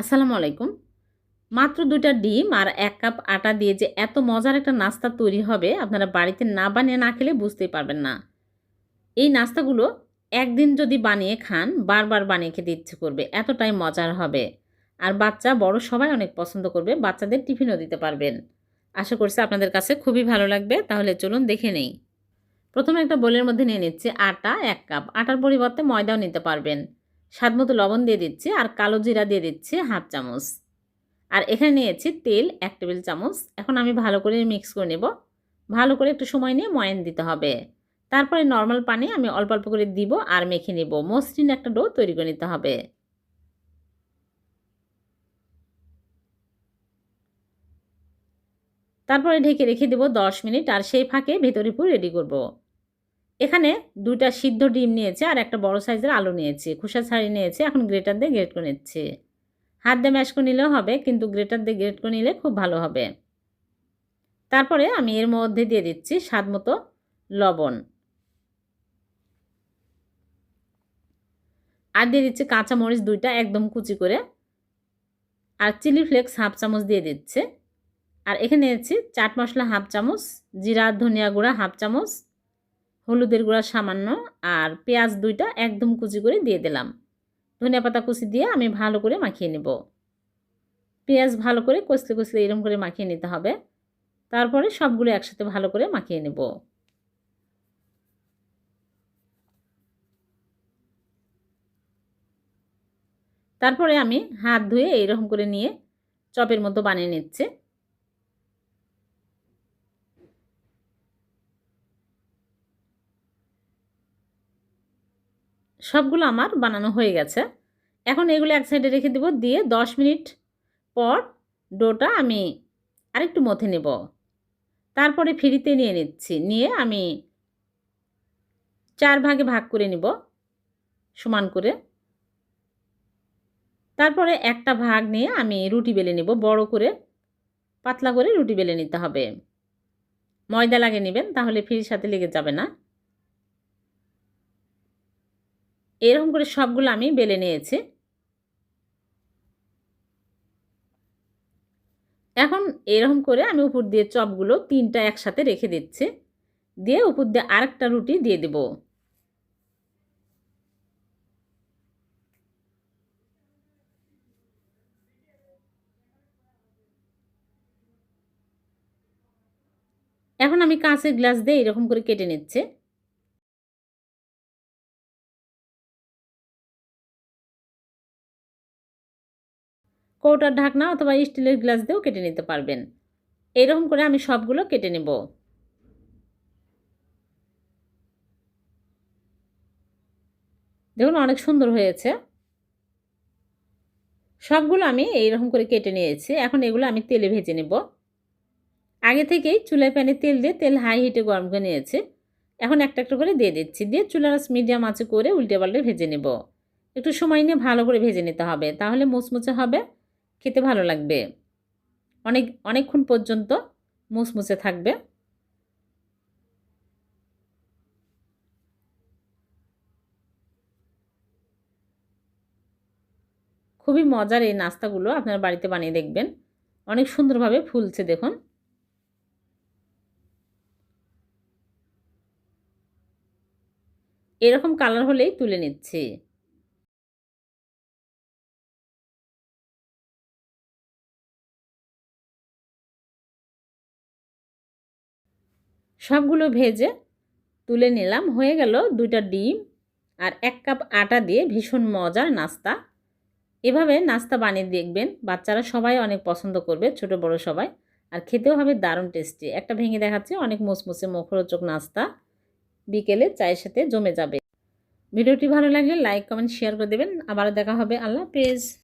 আসসালামু আলাইকুম। মাত্র দুইটা ডিম আর এক কাপ আটা দিয়ে যে এত মজার একটা নাস্তা তৈরি হবে আপনারা বাড়িতে না বানিয়ে না খেলে বুঝতেই পারবেন না। এই নাস্তাগুলো একদিন যদি বানিয়ে খান, বারবার বানিয়ে খেতে ইচ্ছে করবে, এতটাই মজার হবে। আর বাচ্চা, বড় সবাই অনেক পছন্দ করবে, বাচ্চাদের টিফিনও দিতে পারবেন। আশা করছি আপনাদের কাছে খুবই ভালো লাগবে, তাহলে চলুন দেখে নেই। প্রথমে একটা বোলের মধ্যে নিয়ে নিচ্ছি আটা এক কাপ। আটার পরিবর্তে ময়দাও নিতে পারবেন। স্বাদ মতো লবণ দিয়ে দিচ্ছি আর কালো জিরা দিয়ে দিচ্ছি হাফ চামচ। আর এখানে নিয়েছি তেল এক টেবিল চামচ। এখন আমি ভালো করে মিক্স করে নেব। ভালো করে একটু সময় নিয়ে ময়ান দিতে হবে। তারপরে নর্মাল পানি আমি অল্প অল্প করে দিব আর মেখে নেব। মসৃণ একটা ডো তৈরি করে নিতে হবে। তারপরে ঢেকে রেখে দেবো দশ মিনিট আর সেই ফাঁকে ভেতরে পুর রেডি করব। এখানে দুইটা সিদ্ধ ডিম নিয়েছে আর একটা বড় সাইজের আলু নিয়েছে। খোসা ছাড়িয়ে নিয়েছে, এখন গ্রেটার দিয়ে গ্রেট করে নিচ্ছে। হাত দিয়ে ম্যাশ করে নিলেও হবে, কিন্তু গ্রেটার দিয়ে গ্রেট করে নিলে খুব ভালো হবে। তারপরে আমি এর মধ্যে দিয়ে দিচ্ছি স্বাদ মতো লবণ। আর দিয়ে দিচ্ছি কাঁচামরিচ দুইটা একদম কুচি করে। আর চিলি ফ্লেক্স হাফ চামচ দিয়ে দিচ্ছে। আর এখানে দিচ্ছি চাট মশলা হাফ চামচ, জিরা ধনিয়া গুঁড়া হাফ চামচ হলুদের গুঁড়া সামান্য আর পেঁয়াজ দুইটা একদম কুচি করে দিয়ে দিলাম। ধনিয়া পাতা কুচি দিয়ে আমি ভালো করে মাখিয়ে নেব। পেঁয়াজ ভালো করে কষলে কষলে এরকম করে মাখিয়ে নিতে হবে। তারপরে সবগুলো একসাথে ভালো করে মাখিয়ে নেব। তারপরে আমি হাত ধুয়ে এইরকম করে নিয়ে চপের মতো বানিয়ে নিচ্ছে। সবগুলো আমার বানানো হয়ে গেছে। এখন এগুলো এক সাইডে রেখে দেবো। দিয়ে দশ মিনিট পর ডোটা আমি আরেকটু মথে নেব। তারপরে ফ্রিতে নিয়ে নিচ্ছি। নিয়ে আমি চার ভাগে ভাগ করে নিব, সমান করে। তারপরে একটা ভাগ নিয়ে আমি রুটি বেলে নিব, বড় করে। পাতলা করে রুটি বেলে নিতে হবে। ময়দা লাগে নেবেন, তাহলে ফ্রির সাথে লেগে যাবে না। এরকম করে সবগুলো আমি বেলে নিয়েছি। এখন এরকম করে আমি উপর দিয়ে চপগুলো তিনটা একসাথে রেখে দিচ্ছি। দিয়ে উপর দিয়ে আরেকটা রুটি দিয়ে দেব। এখন আমি কাঁচের গ্লাস দিয়ে এরকম করে কেটে নিচ্ছি। কৌটার ঢাকনা অথবা স্টিলের গ্লাস দিয়েও কেটে নিতে পারবেন। এরকম করে আমি সবগুলো কেটে নেব। দেখুন অনেক সুন্দর হয়েছে। সবগুলো আমি এইরকম করে কেটে নিয়েছি। এখন এগুলো আমি তেলে ভেজে নেব। আগে থেকেই চুলায় প্যানে তেল দিয়ে তেল হাই হিটে গরম করে নিয়েছি। এখন একটা একটা করে দিয়ে দিচ্ছি। দিয়ে চুলার মিডিয়াম আঁচে করে উল্টে পাল্টে ভেজে নেব। একটু সময় নিয়ে ভালো করে ভেজে নিতে হবে। তাহলে মুচমুচে হবে। খেতে ভালো লাগবে। অনেক, অনেকক্ষণ পর্যন্ত মুসমুসে থাকবে। খুবই মজার এই নাস্তাগুলো আপনার বাড়িতে বানিয়ে দেখবেন। অনেক সুন্দরভাবে ফুলছে দেখুন। এরকম কালার হলেই তুলে নিচ্ছি। সবগুলো ভেজে তুলে নিলাম। হয়ে গেল দুইটা ডিম আর এক কাপ আটা দিয়ে ভীষণ মজার নাস্তা। এভাবে নাস্তা বানিয়ে দেখবেন, বাচ্চারা সবাই অনেক পছন্দ করবে, ছোট বড় সবাই। আর খেতেও হবে দারুণ টেস্টি। একটা ভেঙে দেখাচ্ছে অনেক মুসমুসে মুখরোচক নাস্তা। বিকেলে চায়ের সাথে জমে যাবে। ভিডিওটি ভালো লাগলে লাইক, কমেন্ট, শেয়ার করে দেবেন। আবারও দেখা হবে। আল্লাহ পেজ